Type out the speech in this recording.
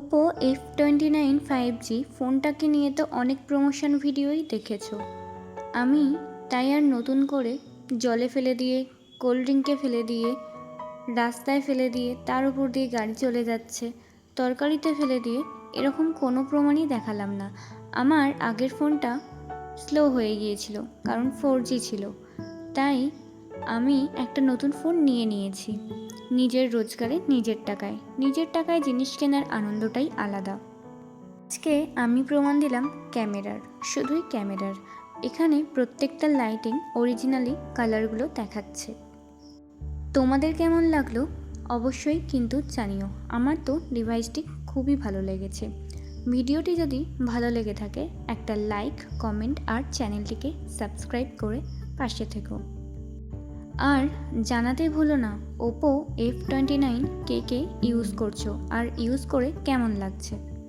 Oppo F twenty nine five G ফোনটাকে নিয়ে তো অনেক প্রমোশন ভিডিওই দেখেছ। আমি তাই আর নতুন করে জলে ফেলে দিয়ে কোল্ড ড্রিঙ্কে ফেলে দিয়ে, রাস্তায় ফেলে দিয়ে, তার উপর দিয়ে গাড়ি চলে যাচ্ছে, তরকারিতে ফেলে দিয়ে এরকম কোনো প্রমাণই দেখালাম না। আমার আগের ফোনটা স্লো হয়ে গিয়েছিল, কারণ ফোর জি ছিল। তাই আমি একটা নতুন ফোন নিয়ে নিয়েছি। নিজের রোজগারে নিজের টাকায়। নিজের টাকায় জিনিস কেনার আনন্দটাই আলাদা। আজকে আমি প্রমাণ দিলাম ক্যামেরার, শুধুই ক্যামেরার। এখানে প্রত্যেকটা লাইটিং অরিজিনালি কালারগুলো দেখাচ্ছে। তোমাদের কেমন লাগল? অবশ্যই কিন্তু জানিও। আমার তো ডিভাইসটি খুবই ভালো লেগেছে। ভিডিওটি যদি ভালো লেগে থাকে, একটা লাইক কমেন্ট আর চ্যানেলটিকে সাবস্ক্রাইব করে পাশে থেকো। আর জানাতে ভুলো না, ওপো এফ টোয়েন্টি নাইন কে কে ইউজ করছ, আর ইউজ করে কেমন লাগছে?